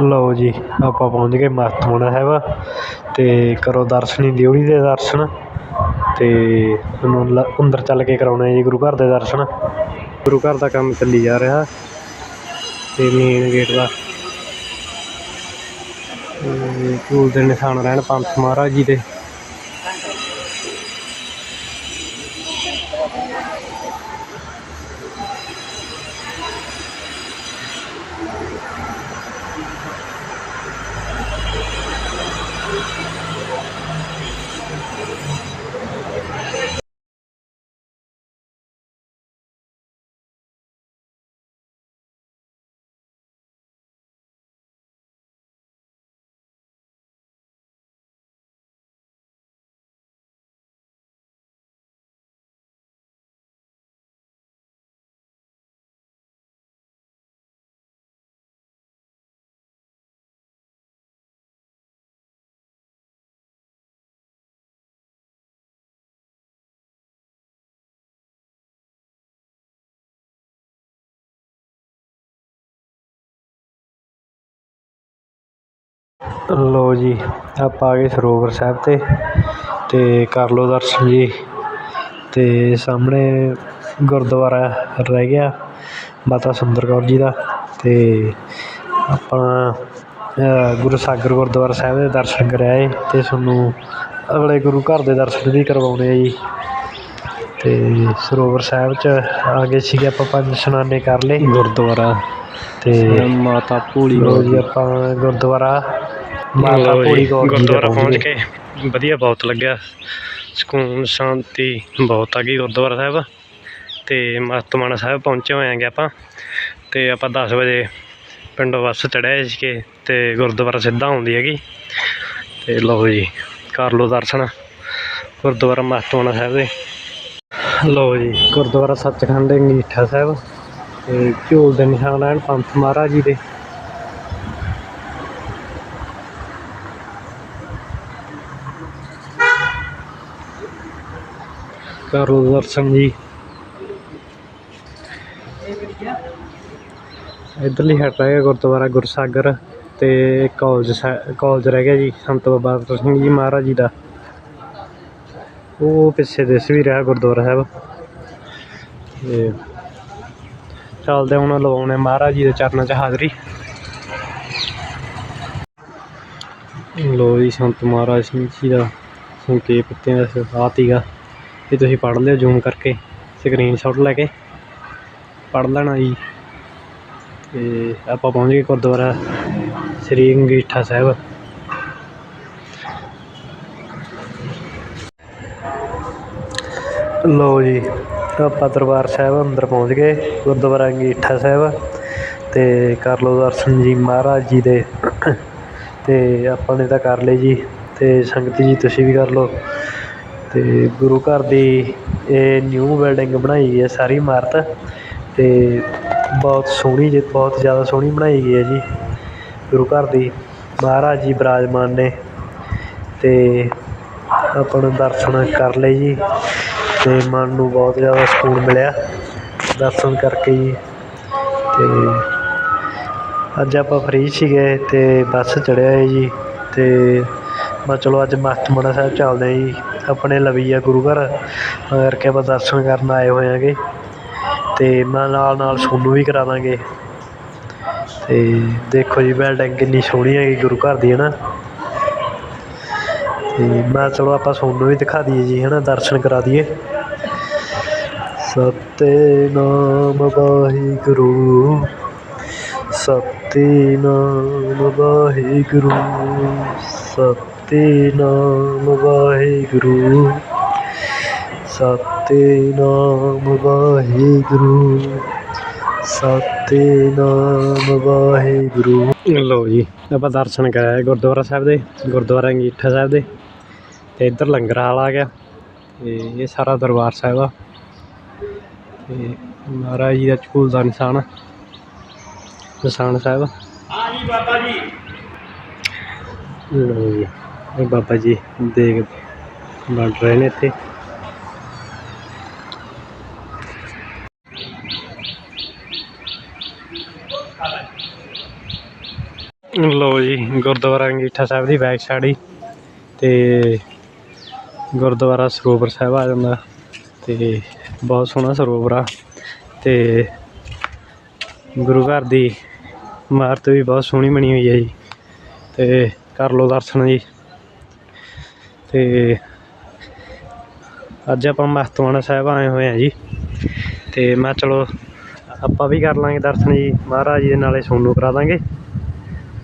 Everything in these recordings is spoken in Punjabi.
ਲਓ ਜੀ, ਆਪਾਂ ਪਹੁੰਚ ਗਏ ਮਸਤਮਾਣਾ ਸਾਹਿਬ ਅਤੇ ਕਰੋ ਦਰਸ਼ਨੀ ਦਿਉੜੀ ਦੇ ਦਰਸ਼ਨ ਅਤੇ ਤੁਹਾਨੂੰ ਅੰਦਰ ਚੱਲ ਕੇ ਕਰਾਉਣੇ ਜੀ, ਗੁਰੂ ਘਰ ਦੇ ਦਰਸ਼ਨ। ਗੁਰੂ ਘਰ ਦਾ ਕੰਮ ਚੱਲੀ ਜਾ ਰਿਹਾ ਤੇ ਮੇਨ ਗੇਟ ਦਾ। ਤੇ ਝੂਲ ਦੇ ਨਿਸ਼ਾਨ ਰਹਿਣ ਪੰਥ ਮਹਾਰਾਜ ਜੀ ਦੇ। ਲਓ ਜੀ ਆਪਾਂ ਆ ਗਏ ਸਰੋਵਰ ਸਾਹਿਬ ਤੇ ਤੇ ਕਰ ਲਓ ਦਰਸ਼ਨ ਜੀ। ਤੇ ਸਾਹਮਣੇ ਗੁਰਦੁਆਰਾ ਰਹਿ ਗਿਆ ਮਾਤਾ ਸੁੰਦਰ ਕੌਰ ਜੀ ਦਾ ਤੇ ਆਪਣਾ ਗੁਰੂ ਸਾਗਰ ਗੁਰਦੁਆਰਾ ਸਾਹਿਬ ਦੇ ਦਰਸ਼ਨ ਕਰ ਆਏ ਤੇ ਤੁਹਾਨੂੰ ਅਗਲੇ ਗੁਰੂ ਘਰ ਦੇ ਦਰਸ਼ਨ ਵੀ ਕਰਵਾਉਣੇ ਆ ਜੀ। ਤੇ ਸਰੋਵਰ ਸਾਹਿਬ 'ਚ ਆ ਗਏ ਸੀਗੇ ਆਪਾਂ ਪੰਜ ਇਸ਼ਨਾਨੇ ਕਰ ਲਏ। ਗੁਰਦੁਆਰਾ। ਤੇ ਮਾਤਾ ਭੋਲੀ ਲਓ ਜੀ ਆਪਾਂ ਗੁਰਦੁਆਰਾ ਮਾਤਾ ਦੇ ਗੁਰਦੁਆਰਾ ਪਹੁੰਚ ਕੇ ਵਧੀਆ ਬਹੁਤ ਲੱਗਿਆ। ਸਕੂਨ ਸ਼ਾਂਤੀ ਬਹੁਤ ਆ ਗਈ ਗੁਰਦੁਆਰਾ ਸਾਹਿਬ। ਤੇ ਮਸਤਮਾਨਾ ਸਾਹਿਬ ਪਹੁੰਚੇ ਹੋਏ ਆਂਗੇ ਆਪਾਂ। ਤੇ ਆਪਾਂ 10 ਵਜੇ ਪਿੰਡੋਂ ਬੱਸ ਚੜ੍ਹੇ ਸੀਗੇ ਤੇ ਗੁਰਦੁਆਰਾ ਸਿੱਧਾ ਆਉਂਦੀ ਹੈਗੀ। ਤੇ ਲਓ ਜੀ ਕਰ ਲਓ ਦਰਸ਼ਨ। ਗੁਰਦੁਆਰਾ ਮਸਤਮਾਨਾ ਸਾਹਿਬ ਦੇ। ਲਓ ਜੀ ਗੁਰਦੁਆਰਾ ਸੱਚਖੰਡ ਅੰਗੀਠਾ ਸਾਹਿਬ। ਤੇ ਝੂਲ ਦੇ ਨਿਸ਼ਾਨ ਹਨ ਪੰਥ ਮਹਾਰਾਜ ਜੀ ਦੇ। ਕਰੋ ਦਰਸ਼ਨ ਜੀ। ਇੱਧਰਲੀ ਹਟ ਰਹਿ ਗਿਆ ਗੁਰਦੁਆਰਾ ਗੁਰਸਾਗਰ ਤੇ ਕਾਲਜ ਸਾ- ਕਾਲਜ ਰਹਿ ਗਿਆ ਜੀ, ਸੰਤ ਬਾਬਾ ਅਤਰ ਸਿੰਘ ਜੀ ਮਹਾਰਾਜ ਜੀ ਦਾ। ਉਹ ਪਿੱਛੇ ਦਿਸ ਵੀ ਰਿਹਾ ਗੁਰਦੁਆਰਾ ਸਾਹਿਬ। ਤੇ ਚੱਲਦੇ ਹੁਣ ਲਵਾਉਣੇ ਮਹਾਰਾਜ ਜੀ ਦੇ ਚਰਨਾਂ 'ਚ ਹਾਜ਼ਰੀ। ਲੋ ਜੀ, ਸੰਤ ਮਹਾਰਾਜ ਸਿੰਘ ਜੀ ਦਾ ਸੰਖੇਪ ਪੱਤਿਆਂ ਦਾ ਸਿਫਾਤ ਹੀਗਾ ਇਹ ਤੁਸੀਂ ਪੜ੍ਹ ਲਿਓ ਜ਼ੂਮ ਕਰਕੇ ਸਕਰੀਨਸ਼ਾਟ ਲੈ ਕੇ। ਪੜ੍ਹ ਲੈਣਾ ਜੀ। ਅਤੇ ਆਪਾਂ ਪਹੁੰਚ ਗਏ ਗੁਰਦੁਆਰਾ ਸ੍ਰੀ ਅੰਗੀਠਾ ਸਾਹਿਬ। ਲਓ ਜੀ, ਆਪਾਂ ਦਰਬਾਰ ਸਾਹਿਬ ਅੰਦਰ ਪਹੁੰਚ ਗਏ, ਗੁਰਦੁਆਰਾ ਅੰਗੀਠਾ ਸਾਹਿਬ। ਤੇ ਕਰ ਲਓ ਦਰਸ਼ਨ ਜੀ ਮਹਾਰਾਜ ਜੀ ਦੇ। ਤੇ ਆਪਾਂ ਨੇ ਤਾਂ ਕਰ ਲਏ ਜੀ। ਤੇ ਸੰਗਤ ਜੀ, ਤੁਸੀਂ ਵੀ ਕਰ ਲਓ। ਅਤੇ ਗੁਰੂ ਘਰ ਦੀ ਇਹ ਨਿਊ ਬਿਲਡਿੰਗ ਬਣਾਈ ਗਈ ਹੈ ਸਾਰੀ ਇਮਾਰਤ ਅਤੇ ਬਹੁਤ ਸੋਹਣੀ ਜੀ, ਬਹੁਤ ਜ਼ਿਆਦਾ ਸੋਹਣੀ ਬਣਾਈ ਗਈ ਹੈ ਜੀ। ਗੁਰੂ ਘਰ ਦੀ ਮਹਾਰਾਜ ਜੀ ਬਿਰਾਜਮਾਨ ਨੇ ਅਤੇ ਆਪਾਂ ਨੂੰ ਦਰਸ਼ਨ ਕਰ ਲਏ ਜੀ ਅਤੇ ਮਨ ਨੂੰ ਬਹੁਤ ਜ਼ਿਆਦਾ ਸਕੂਨ ਮਿਲਿਆ ਦਰਸ਼ਨ ਕਰਕੇ ਜੀ। ਅਤੇ ਅੱਜ ਆਪਾਂ ਫ੍ਰੀ ਸੀਗੇ ਅਤੇ ਬੱਸ ਚੜਿਆ ਹੈ ਜੀ ਅਤੇ ਮੈਂ ਚਲੋ ਅੱਜ ਮਸਤਮਾਣਾ ਸਾਹਿਬ ਚੱਲਦੇ ਹਾਂ ਜੀ। ਆਪਣੇ ਲਵੀ ਆ ਗੁਰੂ ਘਰ ਤਾਂ ਕਰਕੇ ਆਪਾਂ ਦਰਸ਼ਨ ਕਰਨ ਆਏ ਹੋਏ ਆਂਗੇ ਤੇ ਮੈਂ ਨਾਲ ਨਾਲ ਸੋਨੂੰ ਵੀ ਕਰਾ ਦਾਂਗੇ। ਤੇ ਦੇਖੋ ਜੀ, ਬਿਲਡਿੰਗ ਕਿੰਨੀ ਸੋਹਣੀ ਹੈਗੀ ਗੁਰੂ ਘਰ ਦੀ ਹੈ ਨਾ ਤੇ ਮੈਂ ਚਲੋ ਆਪਾਂ ਸੋਨੂੰ ਵੀ ਦਿਖਾ ਦਈਏ ਜੀ ਹੈ ਨਾ ਦਰਸ਼ਨ ਕਰਾ ਦਈਏ। ਸਤਿਨਾਮ ਵਾਹਿਗੁਰੂ। ਸਤਿਨਾਮ ਵਾਹਿਗੁਰੂ। ਸਤਿਨਾਮ ਵਾਹਿਗੁਰੂ। ਸਤਿਨਾਮ ਵਾਹਿਗੁਰੂ। ਸਤਿਨਾਮ ਵਾਹਿਗੁਰੂ। ਲਓ ਜੀ ਆਪਾਂ ਦਰਸ਼ਨ ਕਰਾਏ ਗੁਰਦੁਆਰਾ ਸਾਹਿਬ ਦੇ ਗੁਰਦੁਆਰਾ ਅੰਗੀਠਾ ਸਾਹਿਬ ਦੇ। ਤੇ ਇੱਧਰ ਲੰਗਰ ਹਾਲ ਆ ਗਿਆ। ਤੇ ਇਹ ਸਾਰਾ ਦਰਬਾਰ ਸਾਹਿਬ ਆ। ਤੇ ਮਹਾਰਾਜ ਜੀ ਦਾ ਝੂਲ ਦਾ ਨਿਸ਼ਾਨ ਨਿਸ਼ਾਨ ਸਾਹਿਬ ਹਾਂਜੀ ਬਾਬਾ ਜੀ। ਲਓ ਜੀ। ਇਹ ਬਾਬਾ ਜੀ ਦੇਗ ਬਣ ਰਹੇ ਨੇ ਇੱਥੇ। ਲੋ ਜੀ, ਗੁਰਦੁਆਰਾ ਅੰਗੀਠਾ ਸਾਹਿਬ ਦੀ ਬੈਕ ਸਾਈਡ ਹੀ ਤੇ ਗੁਰਦੁਆਰਾ ਸਰੋਵਰ ਸਾਹਿਬ ਆ ਜਾਂਦਾ ਤੇ ਬਹੁਤ ਸੋਹਣਾ ਸਰੋਵਰ ਆ ਤੇ ਗੁਰੂ ਘਰ ਦੀ ਇਮਾਰਤ ਵੀ ਬਹੁਤ ਸੋਹਣੀ ਬਣੀ ਹੋਈ ਹੈ ਜੀ ਤੇ ਕਰ ਲਓ ਦਰਸ਼ਨ ਜੀ। ਤੇ ਅੱਜ ਆਪਾਂ ਮਸਤਵਾਣਾ ਸਾਹਿਬ ਆਏ ਹੋਏ ਆ ਜੀ। ਤੇ ਮੈਂ ਚਲੋ ਆਪਾਂ ਵੀ ਕਰ ਲਾਂਗੇ ਦਰਸ਼ਨ ਜੀ। ਮਹਾਰਾਜ ਜੀ ਦੇ ਨਾਲੇ ਸੋਨੂੰ ਕਰਾ ਦਾਂਗੇ।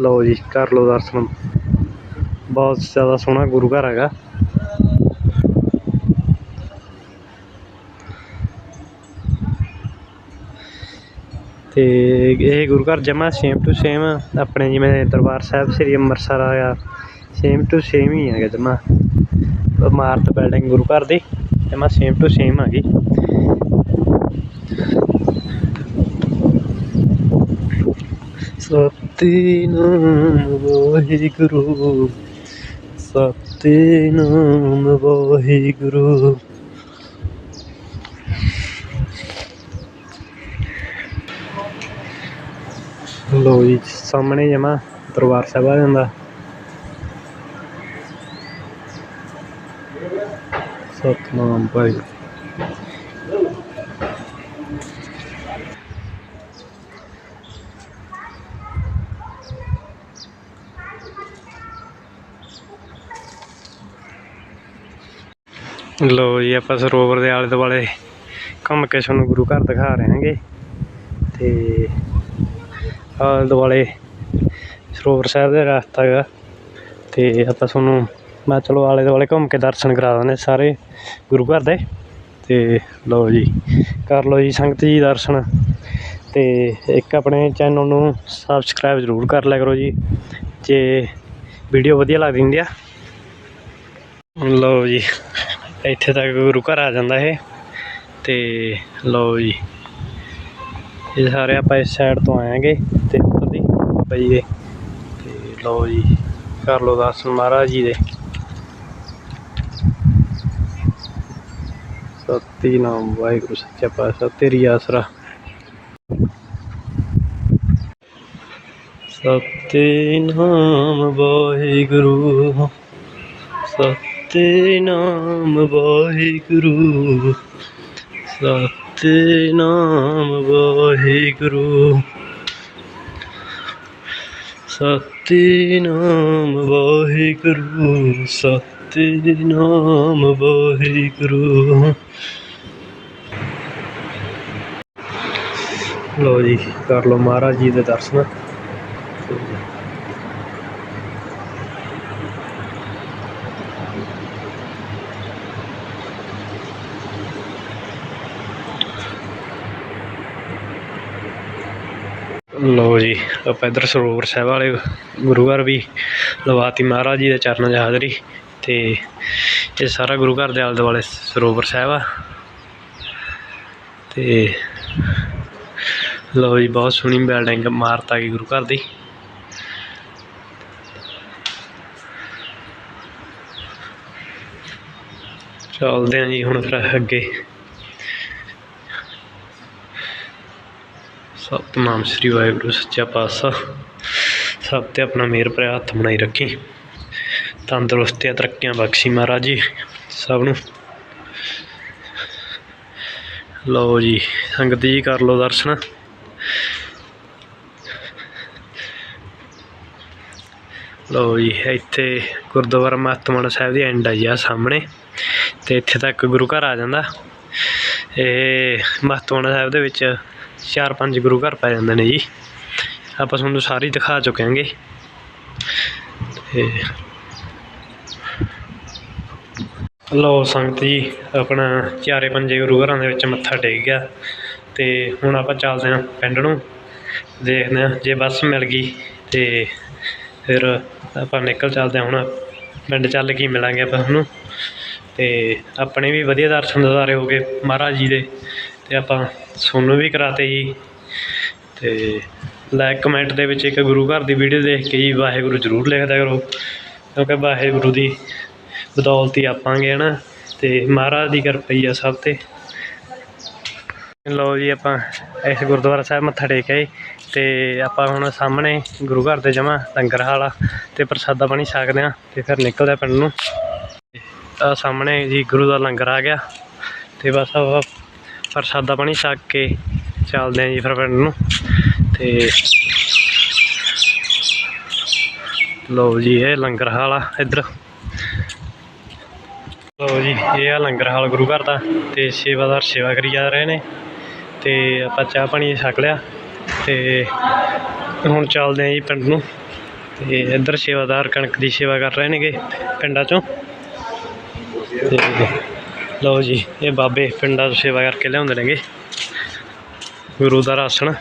ਲਓ ਜੀ, ਕਰ ਲਓ ਦਰਸ਼ਨ। ਬਹੁਤ ਜ਼ਿਆਦਾ ਸੋਹਣਾ ਗੁਰੂ ਘਰ ਹੈਗਾ। ਤੇ ਇਹ ਗੁਰੂ ਘਰ ਜਮਾ ਸੇਮ ਟੂ ਸੇਮ ਆਪਣੇ ਜਿਵੇਂ ਦਰਬਾਰ ਸਾਹਿਬ ਸ੍ਰੀ ਅੰਮ੍ਰਿਤਸਰ ਆਇਆ ਸੇਮ ਟੂ ਸੇਮ ਹੀ ਹੈਗਾ ਜਮਾ। ਇਮਾਰਤ ਬਿਲਡਿੰਗ ਗੁਰੂ ਘਰ ਦੀ ਜਮਾ ਸੇਮ ਟੂ ਸੇਮ ਆ ਗਈ ਸਤਿਨਾਮ ਵਾਹਿਗੁਰੂ ਸਤਿਨਾਮ ਵਾਹਿਗੁਰੂ। ਲੋ ਜੀ, ਸਾਹਮਣੇ ਜਮਾ ਦਰਬਾਰ ਸਾਹਿਬ ਆ ਜਾਂਦਾ। ਸਤਨਾਮ ਭਾਈ ਲੋ ਜੀ, ਆਪਾਂ ਸਰੋਵਰ ਦੇ ਆਲੇ ਦੁਆਲੇ ਘੁੰਮ ਕੇ ਤੁਹਾਨੂੰ ਗੁਰੂ ਘਰ ਦਿਖਾ ਰਹੇ ਹਾਂਗੇ। ਤੇ ਆਲੇ ਦੁਆਲੇ ਸਰੋਵਰ ਸਾਹਿਬ ਦਾ ਰਸਤਾ ਹੈਗਾ। ਤੇ ਆਪਾਂ ਤੁਹਾਨੂੰ ਮੈਂ ਚਲੋ ਆਲੇ ਦੁਆਲੇ ਘੁੰਮ ਕੇ ਦਰਸ਼ਨ ਕਰਾ ਦਿੰਦੇ ਸਾਰੇ ਗੁਰੂ ਘਰ ਦੇ। ਤੇ ਲਓ ਜੀ, ਕਰ ਲਓ ਜੀ ਸੰਗਤ ਜੀ ਦਰਸ਼ਨ। ਤੇ ਇੱਕ ਆਪਣੇ ਚੈਨਲ ਨੂੰ ਸਬਸਕ੍ਰਾਈਬ ਜ਼ਰੂਰ ਕਰ ਲਿਆ ਕਰੋ ਜੀ, ਜੇ ਵੀਡੀਓ ਵਧੀਆ ਲੱਗਦੀ ਹੁੰਦੀ ਆ। ਲਓ ਜੀ, ਇੱਥੇ ਤੱਕ ਗੁਰੂ ਘਰ ਆ ਜਾਂਦਾ ਇਹ। ਤੇ ਲਓ ਜੀ, ਇਹ ਸਾਰੇ ਆਪਾਂ ਇਸ ਸਾਈਡ ਤੋਂ ਆਏਗੇ ਤੇ ਉੱਧਰ ਦੀ ਬਾਬਾ ਜੀ ਦੇ ਤੇ ਲਓ ਜੀ, ਕਰ ਲਓ ਦਰਸ਼ਨ ਮਹਾਰਾਜ ਜੀ ਦੇ। ਸਤਿਨਾਮ ਵਾਹਿਗੁਰੂ ਸੱਚਾ ਪਾਤਸ਼ਾਹ ਤੇਰੀ ਆਸਰਾ ਸਤਿਨਾਮ ਵਾਹਿਗੁਰੂ ਸਤਿਨਾਮ ਵਾਹਿਗੁਰੂ ਸਤਿਨਾਮ ਵਾਹਿਗੁਰੂ ਸਤਿਨਾਮ ਵਾਹਿਗੁਰੂ ਸਤਿਨਾਮ ਵਾਹਿਗੁਰੂ। ਲੋ ਜੀ, ਕਰ ਲਓ ਮਹਾਰਾਜ ਜੀ ਦੇ ਦਰਸ਼ਨ। ਲੋ ਜੀ, ਆਪਾਂ ਇੱਧਰ ਸਰੋਵਰ ਸਾਹਿਬ ਵਾਲੇ ਗੁਰੂ ਘਰ ਵੀ ਲਵਾਤੀ ਮਹਾਰਾਜ ਜੀ ਦੇ ਚਰਨਾਂ 'ਚ ਹਾਜ਼ਰੀ। ਤੇ ਇਹ ਸਾਰਾ ਗੁਰੂ ਘਰ ਦੇ ਆਲੇ ਦੁਆਲੇ ਸਰੋਵਰ ਸਾਹਿਬ ਆ। ਤੇ ਲਓ ਜੀ, ਬਹੁਤ ਸੋਹਣੀ ਬਿਲਡਿੰਗ ਇਮਾਰਤ ਆ ਗਈ ਗੁਰੂ ਘਰ ਦੀ। ਚੱਲਦੇ ਹਾਂ ਜੀ ਹੁਣ ਫਿਰ ਅੱਗੇ। ਸਤਿਨਾਮ ਸ੍ਰੀ ਵਾਹਿਗੁਰੂ, ਸੱਚਾ ਪਾਤਸ਼ਾਹ। ਸਭ ਤੇ ਆਪਣਾ ਮਿਹਰ ਭਰਿਆ ਹੱਥ ਬਣਾਈ ਰੱਖੀ। ਤੰਦਰੁਸਤੀਆਂ ਤਰੱਕੀਆਂ ਬਖਸ਼ੀ ਮਹਾਰਾਜ ਜੀ, ਸਭ ਨੂੰ। ਲਓ ਜੀ, ਸੰਗਤ ਜੀ ਕਰ ਲਓ ਦਰਸ਼ਨ। ਲਓ ਜੀ, ਇੱਥੇ ਗੁਰਦੁਆਰਾ ਮਹਤਮਣ ਸਾਹਿਬ ਦੀ ਐਂਡ ਆ ਜੀ ਆ ਸਾਹਮਣੇ ਤੇ ਇੱਥੇ ਤੱਕ ਗੁਰੂ ਘਰ ਆ ਜਾਂਦਾ। ਇਹ ਮਹਤਮਣ ਸਾਹਿਬ ਦੇ ਵਿੱਚ ਚਾਰ ਪੰਜ ਗੁਰੂ ਘਰ ਪੈ ਜਾਂਦੇ ਨੇ ਜੀ। ਆਪਾਂ ਤੁਹਾਨੂੰ ਸਾਰੇ ਹੀ ਦਿਖਾ ਚੁੱਕੇ ਹਾਂਗੇ। ਤੇ ਲਓ ਸੰਗਤ ਜੀ, ਆਪਣਾ ਚਾਰੇ ਪੰਜੇ ਗੁਰੂ ਘਰਾਂ ਦੇ ਵਿੱਚ ਮੱਥਾ ਟੇਕ ਗਿਆ ਤੇ ਹੁਣ ਆਪਾਂ ਚੱਲਦੇ ਹਾਂ ਪਿੰਡ ਨੂੰ, ਦੇਖਦੇ ਹਾਂ ਜੇ ਬੱਸ ਮਿਲ ਗਈ ਤੇ ਫਿਰ ਆਪਾਂ ਨਿਕਲ ਚੱਲਦੇ ਹਾਂ ਹੁਣ, ਪਿੰਡ ਚੱਲ ਕੇ ਮਿਲਾਂਗੇ ਆਪਾਂ ਤੁਹਾਨੂੰ ਤੇ ਆਪਣੇ ਵੀ ਵਧੀਆ ਦਰਸ਼ਨ ਦਿਦਾਰੇ ਹੋ ਗਏ ਮਹਾਰਾਜ ਜੀ ਦੇ ਤੇ ਆਪਾਂ ਸੋਨੂੰ ਵੀ ਕਰਾਤੇ ਜੀ। ਤੇ ਲਾਈਕ ਕਮੈਂਟ ਦੇ ਵਿੱਚ ਇੱਕ ਗੁਰੂ ਘਰ ਦੀ ਵੀਡੀਓ ਦੇਖ ਕੇ ਜੀ, ਵਾਹਿਗੁਰੂ ਜ਼ਰੂਰ ਲਿਖਦਾ ਕਰੋ। ਕਿਉਂਕਿ ਵਾਹਿਗੁਰੂ ਦੀ ਬਦੌਲਤ ਹੀ ਆਪਾਂਗੇ, ਹਨਾ? ਤੇ ਮਹਾਰਾਜ ਦੀ ਕਿਰਪਾ ਹੀ ਆ ਸਭ ਤੇ। ਲਓ ਜੀ, ਆਪਾਂ ਇਸ ਗੁਰਦੁਆਰਾ ਸਾਹਿਬ ਮੱਥਾ ਟੇਕ ਆਏ ਤੇ ਆਪਾਂ ਹੁਣ ਸਾਹਮਣੇ ਗੁਰੂ ਘਰ ਦੇ ਜਮਾ ਲੰਗਰ ਹਾਲ ਆ ਤੇ ਪ੍ਰਸਾਦਾ ਪਾਣੀ ਛਕਦੇ ਆ ਤੇ ਫਿਰ ਨਿਕਲਦੇ ਆ ਪਿੰਡ ਨੂੰ। ਆ ਸਾਹਮਣੇ ਜੀ ਗੁਰੂ ਦਾ ਲੰਗਰ ਆ ਗਿਆ ਤੇ ਬਸ ਆਪਾਂ ਪ੍ਰਸਾਦਾ ਪਾਣੀ ਛਕ ਕੇ ਚੱਲਦੇ ਆ ਜੀ ਫਿਰ ਪਿੰਡ ਨੂੰ। ਤੇ ਲੋ ਜੀ, ਇਹ ਲੰਗਰ ਹਾਲ ਆ ਇੱਧਰ। ਲਓ ਜੀ, ਇਹ ਆ ਲੰਗਰ ਹਾਲ ਗੁਰੂ ਘਰ ਦਾ ਤੇ ਸੇਵਾਦਾਰ ਸੇਵਾ ਕਰੀ ਜਾ ਰਹੇ ਨੇ ਤੇ ਆਪਾਂ ਚਾਹ ਪਾਣੀ ਛਕ ਲਿਆ ਤੇ ਹੁਣ ਚੱਲਦੇ ਆਂ ਜੀ ਪਿੰਡ ਨੂੰ ਤੇ ਇੱਧਰ ਸੇਵਾਦਾਰ ਕਣਕ ਦੀ ਸੇਵਾ ਕਰ ਰਹੇ ਨੇਗੇ ਪਿੰਡਾਂ ਚੋਂ। ਤੇ ਲਓ ਜੀ, ਇਹ ਬਾਬੇ ਪਿੰਡਾਂ ਤੋਂ ਸੇਵਾ ਕਰਕੇ ਲਿਆਉਂਦੇ ਨੇਗੇ। ਗੁਰੂ ਦਾ ਰਾਸ਼ਨ।